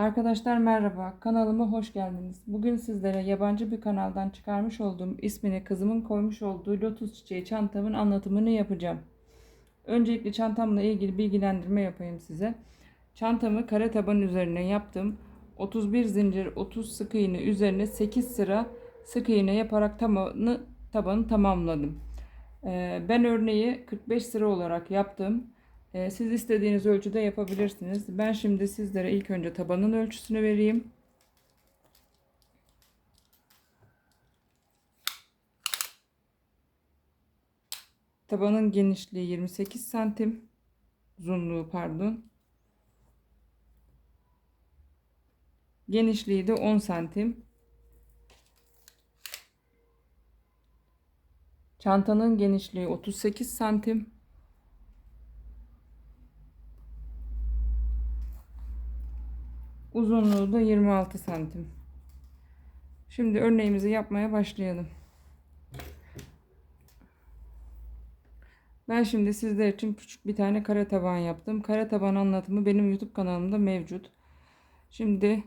Arkadaşlar merhaba, kanalıma hoş geldiniz. Bugün sizlere yabancı bir kanaldan çıkarmış olduğum ismini kızımın koymuş olduğu lotus çiçeği çantamın anlatımını yapacağım. Öncelikle çantamla ilgili bilgilendirme yapayım size. Çantamı kare taban üzerine yaptım. 31 zincir 30 sık iğne üzerine 8 sıra sık iğne yaparak tabanı, tabanı tamamladım. Ee, ben örneği 45 sıra olarak yaptım. Ee, Siz istediğiniz ölçüde yapabilirsiniz. Ben şimdi sizlere ilk önce tabanın ölçüsünü vereyim. Tabanın genişliği 28 santim. Uzunluğu pardon. Genişliği de 10 santim. Çantanın genişliği 38 santim. Uzunluğu da 26 santim. Şimdi örneğimizi yapmaya başlayalım. Ben şimdi sizler için küçük bir tane kare taban yaptım. Kare taban anlatımı benim YouTube kanalımda mevcut. Şimdi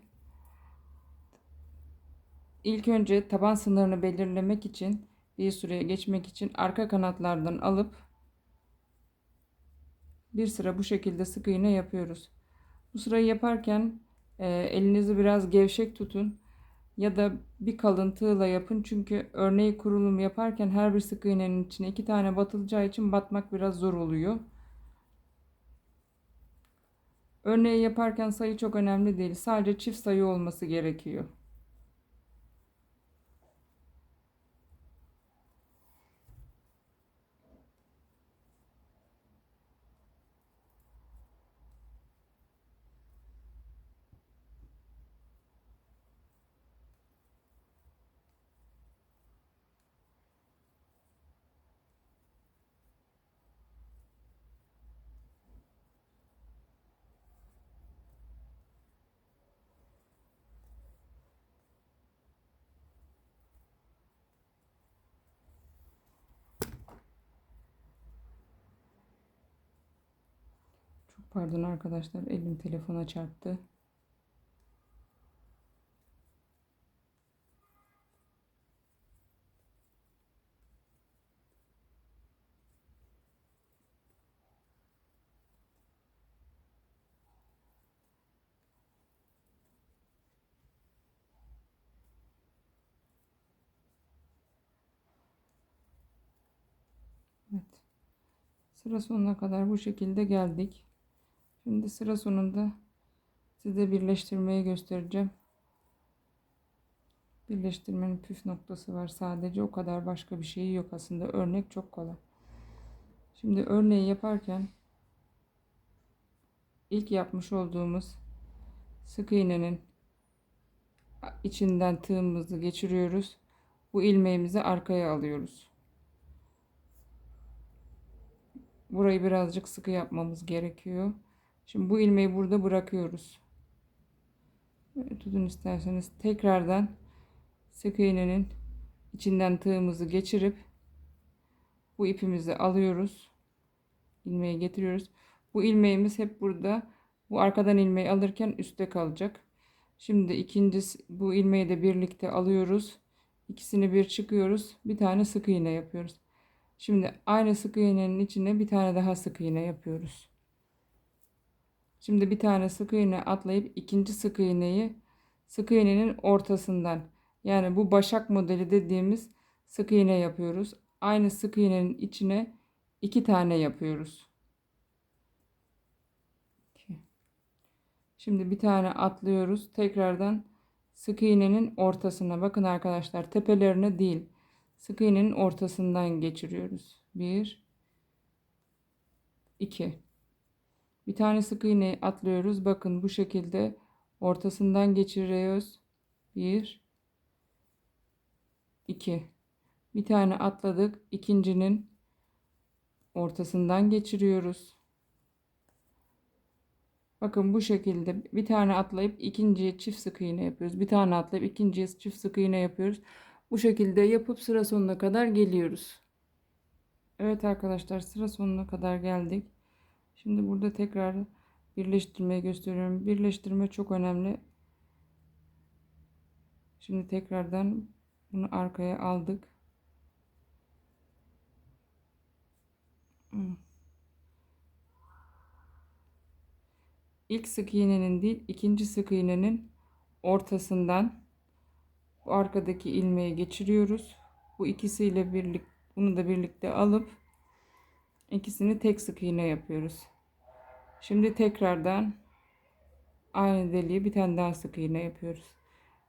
ilk önce taban sınırını belirlemek için bir süreye geçmek için arka kanatlardan alıp bir sıra bu şekilde sık iğne yapıyoruz. Bu sırayı yaparken e, elinizi biraz gevşek tutun ya da bir kalın tığla yapın çünkü örneği kurulum yaparken her bir sık iğnenin içine iki tane batılacağı için batmak biraz zor oluyor. Örneği yaparken sayı çok önemli değil. Sadece çift sayı olması gerekiyor. Pardon arkadaşlar elim telefona çarptı. Evet. Sıra sonuna kadar bu şekilde geldik. Şimdi sıra sonunda size birleştirmeyi göstereceğim. Birleştirmenin püf noktası var sadece o kadar başka bir şeyi yok aslında örnek çok kolay. Şimdi örneği yaparken ilk yapmış olduğumuz sık iğnenin içinden tığımızı geçiriyoruz. Bu ilmeğimizi arkaya alıyoruz. Burayı birazcık sıkı yapmamız gerekiyor. Şimdi bu ilmeği burada bırakıyoruz. Tutun isterseniz tekrardan sık iğnenin içinden tığımızı geçirip bu ipimizi alıyoruz. ilmeği getiriyoruz. Bu ilmeğimiz hep burada. Bu arkadan ilmeği alırken üstte kalacak. Şimdi ikincisi bu ilmeği de birlikte alıyoruz. İkisini bir çıkıyoruz. Bir tane sık iğne yapıyoruz. Şimdi aynı sık iğnenin içine bir tane daha sık iğne yapıyoruz. Şimdi bir tane sık iğne atlayıp ikinci sık iğneyi sık iğnenin ortasından yani bu başak modeli dediğimiz sık iğne yapıyoruz. Aynı sık iğnenin içine iki tane yapıyoruz. Şimdi bir tane atlıyoruz. Tekrardan sık iğnenin ortasına bakın arkadaşlar tepelerine değil sık iğnenin ortasından geçiriyoruz. 1 2 Bir tane sık iğne atlıyoruz. Bakın bu şekilde ortasından geçiriyoruz. 1 2 Bir tane atladık. İkincinin ortasından geçiriyoruz. Bakın bu şekilde bir tane atlayıp ikinciye çift sık iğne yapıyoruz. Bir tane atlayıp ikinciye çift sık iğne yapıyoruz. Bu şekilde yapıp sıra sonuna kadar geliyoruz. Evet arkadaşlar sıra sonuna kadar geldik. Şimdi burada tekrar birleştirmeyi gösteriyorum. Birleştirme çok önemli. Şimdi tekrardan bunu arkaya aldık. Hmm. İlk sık iğnenin değil, ikinci sık iğnenin ortasından bu arkadaki ilmeği geçiriyoruz. Bu ikisiyle birlik bunu da birlikte alıp ikisini tek sık iğne yapıyoruz. Şimdi tekrardan aynı deliğe bir tane daha sık iğne yapıyoruz.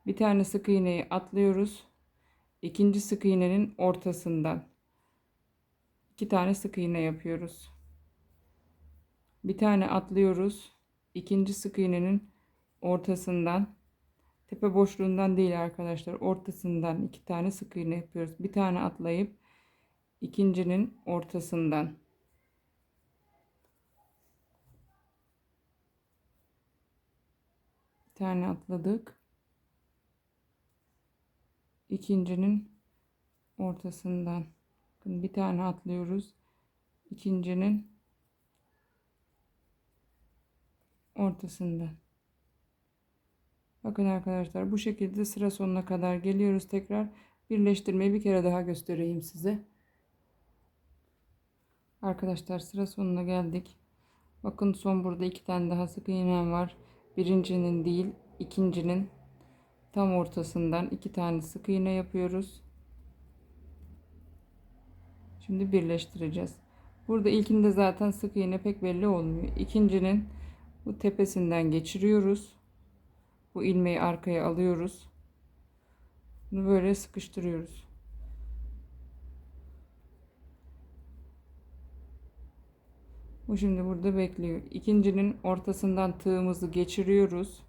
Bir tane sık iğneyi atlıyoruz. İkinci sık iğnenin ortasından iki tane sık iğne yapıyoruz. Bir tane atlıyoruz. İkinci sık iğnenin ortasından tepe boşluğundan değil arkadaşlar ortasından iki tane sık iğne yapıyoruz. Bir tane atlayıp ikincinin ortasından bir tane atladık. İkincinin ortasından bir tane atlıyoruz. İkincinin ortasından. Bakın arkadaşlar bu şekilde sıra sonuna kadar geliyoruz. Tekrar birleştirmeyi bir kere daha göstereyim size. Arkadaşlar sıra sonuna geldik. Bakın son burada iki tane daha sık iğnem var. Birincinin değil ikincinin tam ortasından iki tane sık iğne yapıyoruz. Şimdi birleştireceğiz. Burada ilkinde zaten sık iğne pek belli olmuyor. İkincinin bu tepesinden geçiriyoruz. Bu ilmeği arkaya alıyoruz. Bunu böyle sıkıştırıyoruz. Bu şimdi burada bekliyor. İkincinin ortasından tığımızı geçiriyoruz.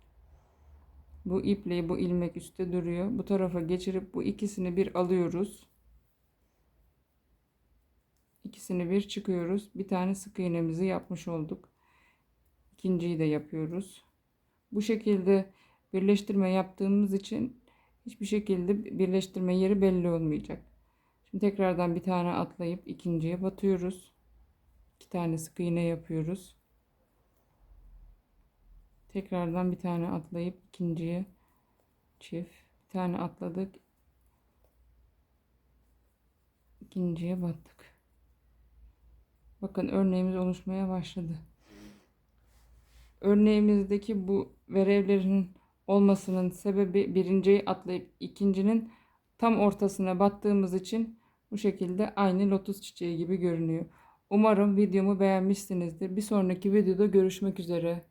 Bu iple bu ilmek üstte duruyor. Bu tarafa geçirip bu ikisini bir alıyoruz. İkisini bir çıkıyoruz. Bir tane sık iğnemizi yapmış olduk. İkinciyi de yapıyoruz. Bu şekilde birleştirme yaptığımız için hiçbir şekilde birleştirme yeri belli olmayacak. Şimdi tekrardan bir tane atlayıp ikinciye batıyoruz. İki tane sık iğne yapıyoruz. Tekrardan bir tane atlayıp ikinciye çift. Bir tane atladık. ikinciye battık. Bakın örneğimiz oluşmaya başladı. Örneğimizdeki bu verevlerin olmasının sebebi birinciyi atlayıp ikincinin tam ortasına battığımız için bu şekilde aynı lotus çiçeği gibi görünüyor. Umarım videomu beğenmişsinizdir. Bir sonraki videoda görüşmek üzere.